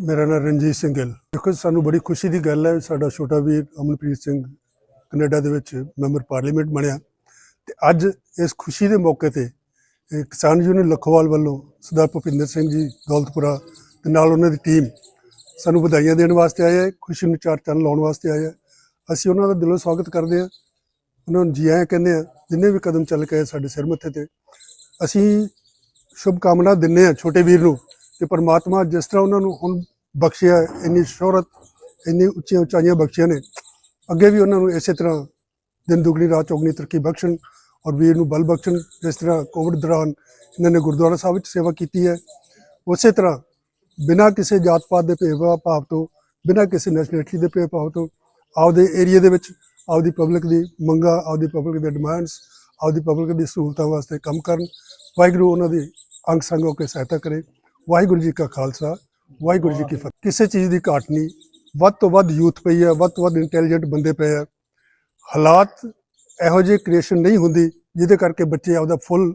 ਮੇਰਾ ਨਾਮ ਰਣਜੀਤ ਸਿੰਘ ਗਿੱਲ। ਦੇਖੋ, ਸਾਨੂੰ ਬੜੀ ਖੁਸ਼ੀ ਦੀ ਗੱਲ ਹੈ, ਸਾਡਾ ਛੋਟਾ ਵੀਰ ਅਮਨਪ੍ਰੀਤ ਸਿੰਘ ਕੈਨੇਡਾ ਦੇ ਵਿੱਚ ਮੈਂਬਰ ਪਾਰਲੀਮੈਂਟ ਬਣਿਆ। ਤੇ ਅੱਜ ਇਸ ਖੁਸ਼ੀ ਦੇ ਮੌਕੇ ਤੇ ਕਿਸਾਨ ਯੂਨੀਅਨ ਲਖੋਵਾਲ ਵੱਲੋਂ ਸਰਦਾਰ ਭੁਪਿੰਦਰ ਸਿੰਘ ਜੀ ਦੌਲਤਪੁਰਾ ਤੇ ਨਾਲ ਉਹਨਾਂ ਦੀ ਟੀਮ ਸਾਨੂੰ ਵਧਾਈਆਂ ਦੇਣ ਵਾਸਤੇ ਆਏ ਹੈ, ਖੁਸ਼ੀ ਨੂੰ ਚਾਰ ਚੰਨ ਲਾਉਣ ਵਾਸਤੇ ਆਏ ਹੈ। ਅਸੀਂ ਉਹਨਾਂ ਦਾ ਦਿਲੋਂ ਸਵਾਗਤ ਕਰਦੇ ਹਾਂ। ਉਹਨਾਂ ਨੂੰ ਜੀ ਆਇਆਂ ਕਹਿੰਦੇ ਆ ਜਿੰਨੇ ਵੀ ਕਦਮ ਚੱਲ ਕੇ ਆਏ ਸਾਡੇ ਸਿਰ ਮੱਥੇ ਤੇ। ਅਸੀਂ ਸ਼ੁਭ ਕਾਮਨਾ ਦਿੰਦੇ ਆ ਛੋਟੇ ਵੀਰ ਨੂੰ। ਕਿ ਪਰਮਾਤਮਾ ਜਿਸ ਤਰ੍ਹਾਂ ਉਹਨਾਂ ਨੂੰ ਹੁਣ ਬਖਸ਼ਿਆ, ਇੰਨੀ ਸ਼ੋਹਰਤ, ਇੰਨੀ ਉੱਚੀਆਂ ਉਚਾਈਆਂ ਬਖਸ਼ੀਆਂ ਨੇ, ਅੱਗੇ ਵੀ ਉਹਨਾਂ ਨੂੰ ਇਸੇ ਤਰ੍ਹਾਂ ਦਿਨ ਦੁਗਣੀ, ਰਾਤ ਚੌਗਣੀ ਤਰੱਕੀ ਬਖਸ਼ਣ ਔਰ ਵੀਰ ਨੂੰ ਬਲ ਬਖਸ਼ਣ, ਜਿਸ ਤਰ੍ਹਾਂ ਕੋਵਿਡ ਦੌਰਾਨ ਇਹਨਾਂ ਨੇ ਗੁਰਦੁਆਰਾ ਸਾਹਿਬ ਵਿੱਚ ਸੇਵਾ ਕੀਤੀ ਹੈ। ਉਸੇ ਤਰ੍ਹਾਂ ਬਿਨਾਂ ਕਿਸੇ ਜਾਤ ਪਾਤ ਦੇ ਭੇਦਭਾਵ ਭਾਵ ਤੋਂ, ਬਿਨਾਂ ਕਿਸੇ ਨੈਸ਼ਨੈਲਿਟੀ ਦੇ ਭੇਦਭਾਵ ਤੋਂ ਆਪਦੇ ਏਰੀਆ ਦੇ ਵਿੱਚ ਆਪਦੀ ਪਬਲਿਕ ਦੀ ਮੰਗਾਂ, ਆਪਦੀ ਪਬਲਿਕ ਦੇ ਡਿਮਾਂਡਸ ਆਪਦੀ ਪਬਲਿਕ ਦੀ ਸਹੂਲਤਾਂ ਵਾਸਤੇ ਕੰਮ ਕਰਨ, ਵਾਹਿਗੁਰੂ ਉਹਨਾਂ ਦੀ ਅੰਗ ਸੰਗ ਹੋ ਕੇ ਸਹਾਇਤਾ ਕਰੇ। ਵਾਹਿਗੁਰੂ ਜੀ ਕਾ ਖਾਲਸਾ, ਵਾਹਿਗੁਰੂ ਜੀ ਕੀ ਫਤਿਹ। ਕਿਸੇ ਚੀਜ਼ ਦੀ ਘਾਟ ਨਹੀਂ। ਵੱਧ ਤੋਂ ਵੱਧ ਯੂਥ ਪਈ ਹੈ, ਵੱਧ ਤੋਂ ਵੱਧ ਇੰਟੈਲੀਜੈਂਟ ਬੰਦੇ ਪਏ ਆ ਹਾਲਾਤ ਇਹੋ ਜਿਹੇ ਕ੍ਰੀਏਸ਼ਨ ਨਹੀਂ ਹੁੰਦੀ, ਜਿਹਦੇ ਕਰਕੇ ਬੱਚੇ ਆਪਦਾ ਫੁੱਲ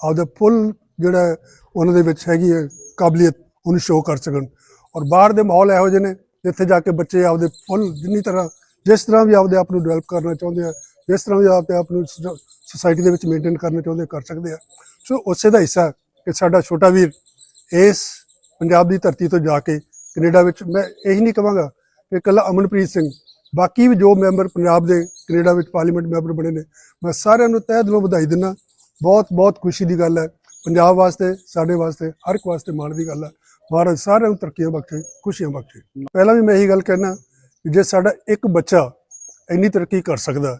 ਆਪਦਾ ਫੁੱਲ ਜਿਹੜਾ ਉਹਨਾਂ ਦੇ ਵਿੱਚ ਹੈਗੀ ਹੈ ਕਾਬਲੀਅਤ, ਉਹਨੂੰ ਸ਼ੋਅ ਕਰ ਸਕਣ। ਔਰ ਬਾਹਰ ਦੇ ਮਾਹੌਲ ਇਹੋ ਜਿਹੇ ਨੇ, ਜਿੱਥੇ ਜਾ ਕੇ ਬੱਚੇ ਆਪਦੇ ਫੁੱਲ ਜਿੰਨੀ ਤਰ੍ਹਾਂ, ਜਿਸ ਤਰ੍ਹਾਂ ਵੀ ਆਪਦੇ ਆਪ ਨੂੰ ਡਿਵੈਲਪ ਕਰਨਾ ਚਾਹੁੰਦੇ ਆ, ਜਿਸ ਤਰ੍ਹਾਂ ਵੀ ਆਪਦੇ ਆਪ ਨੂੰ ਸੁਸਾਇਟੀ ਦੇ ਵਿੱਚ ਮੇਨਟੇਨ ਕਰਨਾ ਚਾਹੁੰਦੇ ਕਰ ਸਕਦੇ ਆ। ਸੋ ਉਸੇ ਦਾ ਹਿੱਸਾ ਕਿ ਸਾਡਾ ਛੋਟਾ ਵੀਰ ਇਸ ਪੰਜਾਬ ਦੀ ਧਰਤੀ ਤੋਂ ਜਾ ਕੇ ਕੈਨੇਡਾ ਵਿੱਚ ਮੈਂ ਇਹੀ ਨਹੀਂ ਕਹਾਂਗਾ ਕਿ ਇਕੱਲਾ ਅਮਨਪ੍ਰੀਤ ਸਿੰਘ, ਬਾਕੀ ਵੀ ਜੋ ਮੈਂਬਰ ਪੰਜਾਬ ਦੇ ਕੈਨੇਡਾ ਵਿੱਚ ਪਾਰਲੀਮੈਂਟ ਮੈਂਬਰ ਬਣੇ ਨੇ, ਮੈਂ ਸਾਰਿਆਂ ਨੂੰ ਤਹਿ ਦਿਲੋਂ ਵਧਾਈ ਦਿੰਦਾ ਬਹੁਤ ਬਹੁਤ ਖੁਸ਼ੀ ਦੀ ਗੱਲ ਹੈ। ਪੰਜਾਬ ਵਾਸਤੇ, ਸਾਡੇ ਵਾਸਤੇ, ਹਰ ਇੱਕ ਵਾਸਤੇ ਮਾਣ ਦੀ ਗੱਲ ਹੈ। ਮਹਾਰਾਜ ਸਾਰਿਆਂ ਨੂੰ ਤਰੱਕੀਆਂ ਬਖਸ਼ੇ, ਖੁਸ਼ੀਆਂ ਬਖਸ਼ੇ। ਪਹਿਲਾਂ ਵੀ ਮੈਂ ਇਹੀ ਗੱਲ ਕਹਿਣਾ ਜੇ ਸਾਡਾ ਇੱਕ ਬੱਚਾ ਇੰਨੀ ਤਰੱਕੀ ਕਰ ਸਕਦਾ,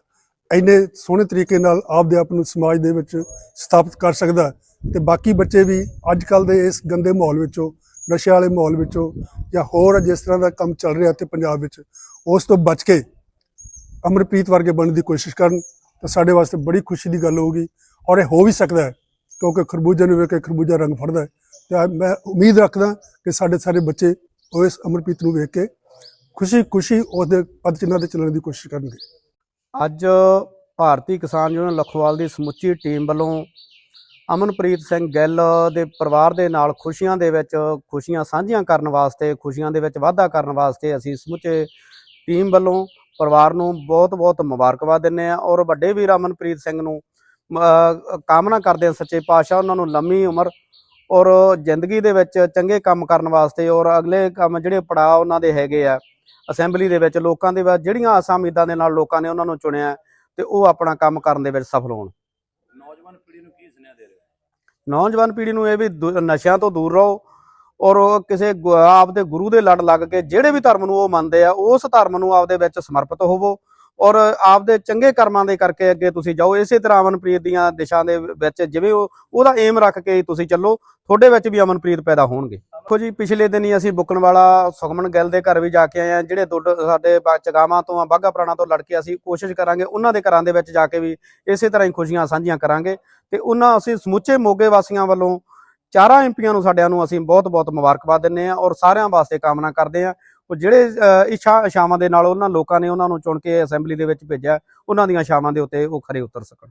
ਇੰਨੇ ਸੋਹਣੇ ਤਰੀਕੇ ਨਾਲ ਆਪਦੇ ਆਪ ਨੂੰ ਸਮਾਜ ਦੇ ਵਿੱਚ ਸਥਾਪਿਤ ਕਰ ਸਕਦਾ ਤੇ ਬਾਕੀ ਬੱਚੇ ਵੀ ਅੱਜ ਕੱਲ ਦੇ ਇਸ ਗੰਦੇ ਮਾਹੌਲ ਵਿੱਚੋਂ, ਨਸ਼ੇ ਵਾਲੇ ਮਾਹੌਲ ਵਿੱਚੋਂ ਜਾਂ ਹੋਰ ਜਿਸ ਤਰ੍ਹਾਂ ਦਾ ਕੰਮ ਚੱਲ ਰਿਹਾ ਤੇ ਪੰਜਾਬ ਵਿੱਚ, ਉਸ ਤੋਂ ਬਚ ਕੇ ਅਮਰਪ੍ਰੀਤ ਵਰਗੇ ਬਣਨ ਦੀ ਕੋਸ਼ਿਸ਼ ਕਰਨ, ਤਾਂ ਸਾਡੇ ਵਾਸਤੇ ਬੜੀ ਖੁਸ਼ੀ ਦੀ ਗੱਲ ਹੋਊਗੀ ਔਰ ਇਹ ਹੋ ਵੀ ਸਕਦਾ ਹੈ, ਕਿਉਂਕਿ ਖਰਬੂਜੇ ਨੂੰ ਵੇਖ ਕੇ ਖਰਬੂਜਾ ਰੰਗ ਫੜਦਾ ਹੈ। ਤੇ ਮੈਂ ਉਮੀਦ ਰੱਖਦਾ ਕਿ ਸਾਡੇ ਸਾਰੇ ਬੱਚੇ ਉਹ ਇਸ ਅਮਰਪ੍ਰੀਤ ਨੂੰ ਵੇਖ ਕੇ ਖੁਸ਼ੀ ਖੁਸ਼ੀ ਉਹਦੇ ਪਦ ਚਿੰਨ੍ਹਾਂ ਤੇ ਚੱਲਣ ਦੀ ਕੋਸ਼ਿਸ਼ ਕਰਨਗੇ। ਅੱਜ ਭਾਰਤੀ ਕਿਸਾਨ ਯੂਨੀਅਨ ਲਖਵਾਲ ਦੀ ਸਮੁੱਚੀ ਟੀਮ ਵੱਲੋਂ ਅਮਨਪ੍ਰੀਤ ਸਿੰਘ ਗਿੱਲ ਦੇ ਪਰਿਵਾਰ ਦੇ ਨਾਲ ਖੁਸ਼ੀਆਂ ਦੇ ਵਿੱਚ, ਖੁਸ਼ੀਆਂ ਸਾਂਝੀਆਂ ਕਰਨ ਵਾਸਤੇ, ਖੁਸ਼ੀਆਂ ਦੇ ਵਿੱਚ ਵਾਧਾ ਕਰਨ ਵਾਸਤੇ ਅਸੀਂ ਸਮੁੱਚੇ ਟੀਮ ਵੱਲੋਂ ਪਰਿਵਾਰ ਨੂੰ ਬਹੁਤ-ਬਹੁਤ ਮੁਬਾਰਕਬਾਦ ਦਿੰਦੇ ਆ ਔਰ ਵੱਡੇ ਵੀਰ ਅਮਨਪ੍ਰੀਤ ਸਿੰਘ ਨੂੰ ਕਾਮਨਾ ਕਰਦੇ ਆ ਸੱਚੇ ਪਾਤਸ਼ਾਹ ਉਹਨਾਂ ਨੂੰ ਲੰਮੀ ਉਮਰ ਔਰ ਜ਼ਿੰਦਗੀ ਦੇ ਵਿੱਚ ਚੰਗੇ ਕੰਮ ਕਰਨ ਵਾਸਤੇ ਔਰ ਅਗਲੇ ਕੰਮ ਜਿਹੜੇ ਪੜਾਅ ਉਹਨਾਂ ਦੇ ਹੈਗੇ ਆ, ਅਸੈਂਬਲੀ ਦੇ ਵਿੱਚ ਲੋਕਾਂ ਦੇ ਵਿੱਚ ਜਿਹੜੀਆਂ ਆਸਾਂ ਉਮੀਦਾਂ ਦੇ ਨਾਲ ਲੋਕਾਂ ਨੇ ਉਹਨਾਂ ਨੂੰ ਚੁਣਿਆ ਤੇ ਉਹ ਆਪਣਾ ਕੰਮ ਕਰਨ ਦੇ ਵਿੱਚ ਸਫਲ ਹੋਣ। ਨੌਜਵਾਨ ਪੀੜ੍ਹੀ ਨੂੰ ਨੌਜਵਾਨ ਪੀੜ੍ਹੀ ਨੂੰ ਇਹ ਵੀ ਦੁ- ਨਸ਼ਿਆਂ ਤੋਂ ਦੂਰ ਰਹੋ ਔਰ ਉਹ ਕਿਸੇ ਆਪਦੇ ਗੁਰੂ ਦੇ ਲੜ ਲੱਗ ਕੇ ਜਿਹੜੇ ਵੀ ਧਰਮ ਨੂੰ ਉਹ ਮੰਨਦੇ ਆ, ਉਸ ਧਰਮ ਨੂੰ ਆਪਦੇ ਵਿੱਚ ਸਮਰਪਿਤ ਹੋਵੋ ਔਰ ਆਪਦੇ ਚੰਗੇ ਕਰਮਾਂ ਦੇ ਕਰਕੇ ਅੱਗੇ ਤੁਸੀਂ ਜਾਓ। ਇਸੇ ਤਰ੍ਹਾਂ ਅਮਨਪ੍ਰੀਤ ਦੀਆਂ ਦਿਸ਼ਾ ਦੇ ਵਿੱਚ ਜਿਵੇਂ ਉਹ, ਉਹਦਾ ਏਮ ਰੱਖ ਕੇ ਤੁਸੀਂ ਚੱਲੋ। ਤੁਹਾਡੇ ਵਿੱਚ ਵੀ ਅਮਨਪ੍ਰੀਤ ਪੈਦਾ ਹੋਣਗੇ। ਦੇਖੋ ਜੀ, ਪਿਛਲੇ ਦਿਨ ਹੀ ਅਸੀਂ ਬੁੱਕਣ ਵਾਲਾ ਸੁਖਮਨ ਗਿੱਲ ਦੇ ਘਰ ਵੀ ਜਾ ਕੇ ਆਏ ਆ ਜਿਹੜੇ ਦੁੱਧ ਸਾਡੇ ਬਾ- ਚਗਾਵਾਂ ਤੋਂ ਆ, ਬਾਘਾ ਪੁਰਾਣਾ ਤੋਂ ਲੜਕੇ ਅਸੀਂ ਕੋਸ਼ਿਸ਼ ਕਰਾਂਗੇ, ਉਹਨਾਂ ਦੇ ਘਰਾਂ ਦੇ ਵਿੱਚ ਜਾ ਕੇ ਵੀ ਇਸੇ ਤਰ੍ਹਾਂ ਹੀ ਖੁਸ਼ੀਆਂ ਸਾਂਝੀਆਂ ਕਰਾਂਗੇ ਤੇ ਉਹਨਾਂ ਅਸੀਂ ਸਮੁੱਚੇ ਮੋਗੇ ਵਾਸੀਆਂ ਵੱਲੋਂ ਚਾਰਾਂ ਐਮਪੀਆਂ ਨੂੰ ਸਾਡਿਆਂ ਨੂੰ ਅਸੀਂ ਬਹੁਤ-ਬਹੁਤ ਮੁਬਾਰਕਬਾਦ ਦਿੰਨੇ ਆ ਔਰ ਸਾਰਿਆਂ ਵਾਸਤੇ ਕਾਮਨਾ ਕਰਦੇ ਆ ਉਹ ਜਿਹੜੇ ਇੱਛਾ ਇਸ਼ਾਵਾਂ ਦੇ ਨਾਲ ਉਹਨਾਂ ਲੋਕਾਂ ਨੇ ਉਹਨਾਂ ਨੂੰ ਚੁਣ ਕੇ ਅਸੈਂਬਲੀ ਦੇ ਵਿੱਚ ਭੇਜਿਆ, ਉਹਨਾਂ ਦੀਆਂ ਇਸ਼ਾਵਾਂ ਦੇ ਉੱਤੇ ਉਹ ਖਰੇ ਉਤਰ ਸਕਣ।